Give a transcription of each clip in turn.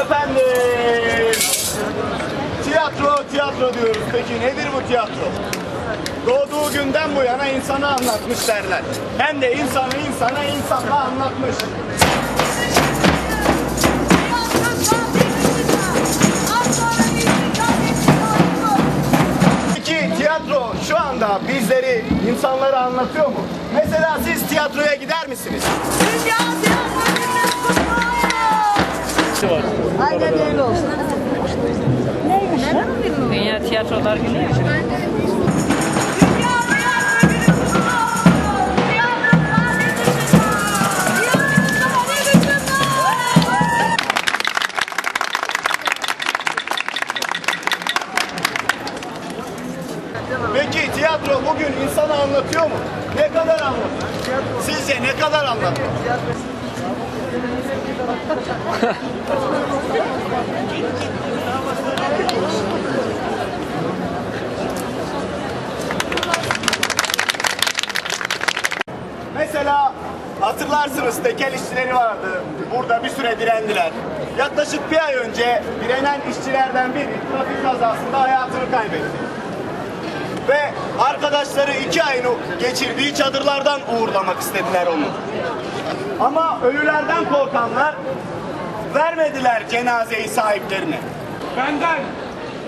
Efendim. Tiyatro, tiyatro diyoruz. Peki nedir bu tiyatro? Doğduğu günden bu yana insana anlatmış derler. Hem de insanı insana insanla anlatmış. Peki tiyatro şu anda bizleri, insanları anlatıyor mu? Mesela siz tiyatroya gider misiniz? Aynen öyle olsun. Dünya Tiyatrolar Günü ya. Peki tiyatro bugün insanı anlatıyor mu? Ne kadar anlatıyor? Sizce ne kadar anlatıyor? Mesela hatırlarsınız tekel işçileri vardı. Burada bir süre direndiler. Yaklaşık bir ay önce direnen işçilerden biri trafik kazasında hayatını kaybetti. Ve arkadaşları iki ayını geçirdiği çadırlardan uğurlamak istediler onu. Ama ölülerden korkanlar vermediler cenazeyi sahiplerine. Benden,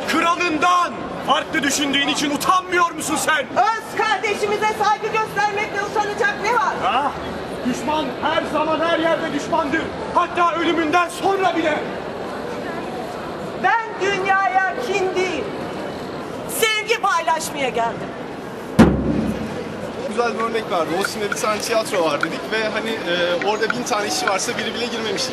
kralından farklı düşündüğün için utanmıyor musun sen? Öz kardeşimize saygı göstermekle utanacak ne var? Ah, düşman her zaman her yerde düşmandır. Hatta ölümünden sonra bile. Ben dünyaya kin sevgi paylaşmaya geldim. güzel bir örnek vardı. Osim'de bir tane tiyatro var dedik ve hani e, orada bin tane işçi varsa biri bile girmemişti.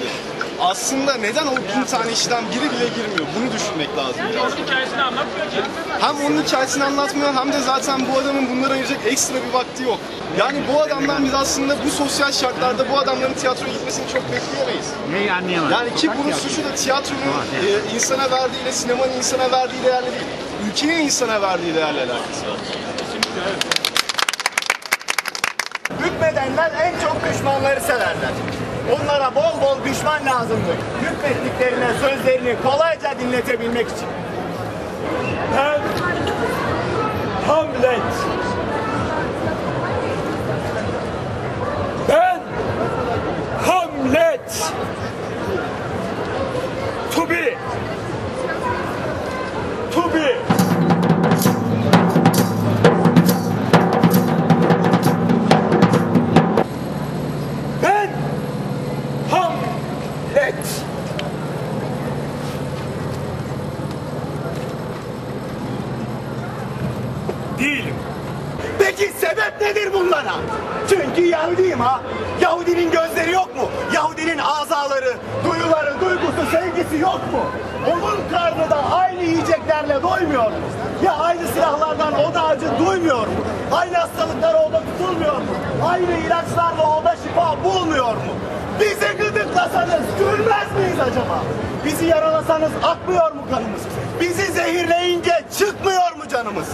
Aslında neden o bin tane işçiden biri bile girmiyor? Bunu düşünmek lazım. biraz. Hikayesini anlatmıyor ki. Hem onun hikayesini anlatmıyor hem de zaten bu adamın bunlara ayıracak ekstra bir vakti yok. Yani bu adamdan biz aslında bu sosyal şartlarda bu adamların tiyatroya gitmesini çok bekleyemeyiz. Neyi anlayamadım? Yani ki bunun suçu da tiyatronun e, insana verdiğiyle, sinemanın insana verdiği değerle değil, ülkenin insana verdiği değerle alakası var. Hükmedenler en çok düşmanları severler. Onlara bol bol düşman lazımdır. Hükmettiklerine sözlerini kolayca dinletebilmek için. Ben Hamlet. Peki sebep nedir bunlara? Çünkü Yahudiyim ha. Yahudinin gözleri yok mu? Yahudinin azaları, duyuları, duygusu, sevgisi yok mu? Onun karnı da aynı yiyeceklerle doymuyor mu? Ya aynı silahlardan o da acı duymuyor mu? Aynı hastalıklara o da tutulmuyor mu? Aynı ilaçlarla o da şifa bulmuyor mu? Bizi gıdıklasanız gülmez miyiz acaba? Bizi yaralasanız akmıyor mu kanımız? Bizi zehirleyince çıkmıyor mu canımız?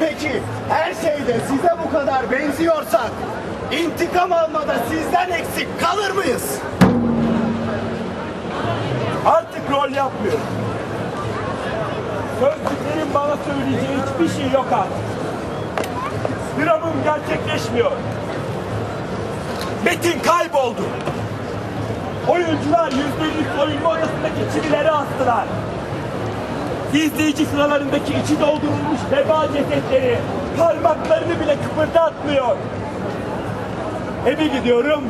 Peki her şeyde size bu kadar benziyorsak intikam almada sizden eksik kalır mıyız? Artık rol yapmıyorum. Sözcüklerin bana söyleyeceği hiçbir şey yok artık. Dramım gerçekleşmiyor. Metin kayboldu. Oyuncular yüzdelik soyunma odasındaki çivileri astılar. İzleyici sıralarındaki içi doldurulmuş veba cesetleri parmaklarını bile kıpırdatmıyor. Eve gidiyorum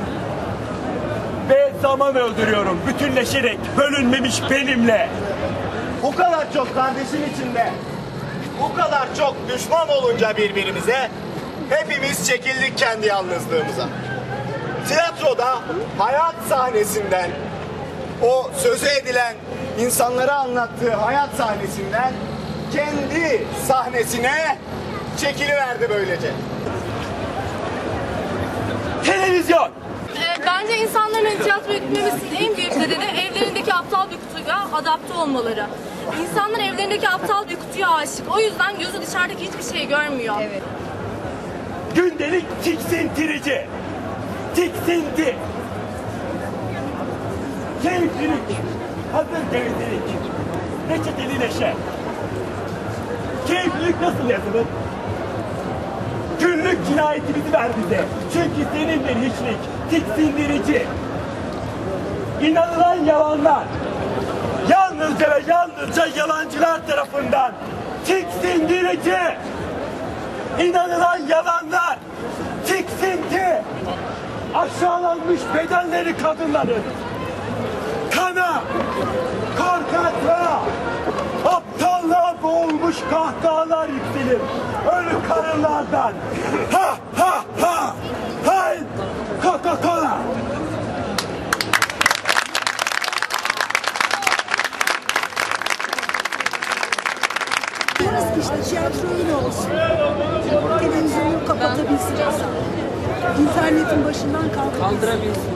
ve zaman öldürüyorum bütünleşerek bölünmemiş benimle. Bu kadar çok kardeşin içinde, bu kadar çok düşman olunca birbirimize hepimiz çekildik kendi yalnızlığımıza. Tiyatroda hayat sahnesinden, o sözü edilen insanlara anlattığı hayat sahnesinden kendi sahnesine çekiliverdi böylece. Televizyon! Ee, Bence insanların tiyatroya gitmemesinin en büyük nedeni evlerindeki aptal bir kutuya adapte olmaları. İnsanlar evlerindeki aptal bir kutuya aşık. O yüzden gözü dışarıdaki hiçbir şeyi görmüyor. Gündelik tiksintirici. Tiksinti. Keyiflilik. hazır gevezelik. Reçeteli neşe. Keyiflilik nasıl yazılır? Günlük cinayetimizi ver bize. Çünkü senindir hiçlik, tiksindirici. İnanılan yalanlar. Yalnızca ve yalnızca yalancılar tarafından tiksindirici. İnanılan yalanlar. Tiksinti. Aşağılanmış bedenleri kadınların. Kana, korkaklığa, aptallığa boğulmuş kahkahalar yükselir. Ölü karınlardan. Ha ha ha. Hay Coca-Cola. Diyoruz ki işte tiyatro öyle olsun. Televizyonu kapatabilsin insan. İnternetin başından kalkabilsin. Ne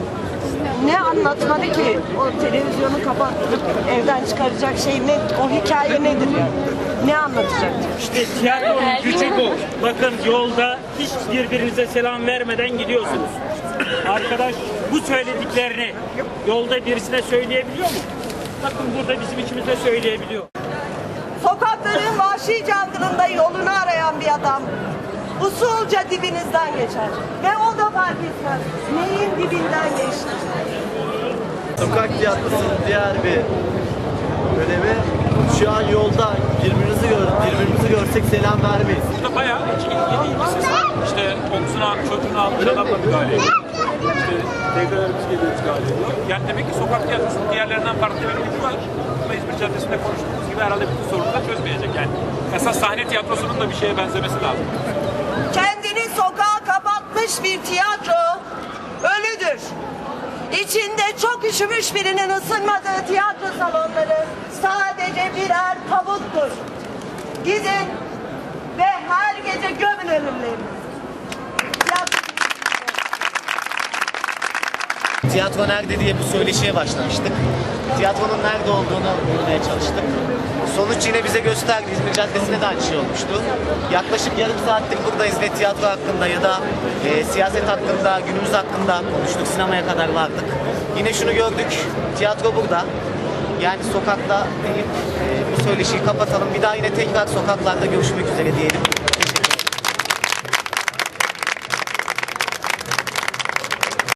anlatmadı ki? O televizyonu kapattırıp evden çıkaracak şey ne? O hikaye nedir yani? Ne anlatacak? İşte tiyatronun gücü bu. Bakın yolda hiç birbirinize selam vermeden gidiyorsunuz. Arkadaş bu söylediklerini yolda birisine söyleyebiliyor mu? Bakın burada bizim içimizde söyleyebiliyor. Sokakların vahşi jungle'ında yolunu arayan bir adam usulca dibinizden geçer. Ve o da fark etmez. Neyin dibinden geçti? Sokak tiyatrosunun diğer bir önemi şu an yolda birbirimizi gör, birbirimizi görsek selam vermeyiz. Burada bayağı iki ilgili ilgisiz. İşte omzuna çocuğunu almış adamla müdahale ediyor. İşte teyzelerimiz geliyor müdahale ediyor. Yani demek ki sokak tiyatrosunun diğerlerinden farklı bir gücü var. Ama İzmir Caddesi'nde konuştuğumuz gibi herhalde bütün sorunu da çözmeyecek yani. Esas sahne tiyatrosunun da bir şeye benzemesi lazım. Kendini sokağa kapatmış bir tiyatro ölüdür. İçinde çok üşümüş birinin ısınmadığı tiyatro salonları sadece birer tabuttur. Gidin ve her gece gömün ölümlerini. Tiyatro- Tiyatro nerede diye bir söyleşiye başlamıştık. Tiyatronun nerede olduğunu bulmaya çalıştık. Sonuç yine bize gösterdi. İzmir Caddesi'nde de aynı şey olmuştu. Yaklaşık yarım saattir buradayız ve tiyatro hakkında ya da e, siyaset hakkında, günümüz hakkında konuştuk. Sinemaya kadar vardık. Yine şunu gördük. Tiyatro burada. Yani sokakta deyip e, bu söyleşiyi kapatalım. Bir daha yine tekrar sokaklarda görüşmek üzere diyelim.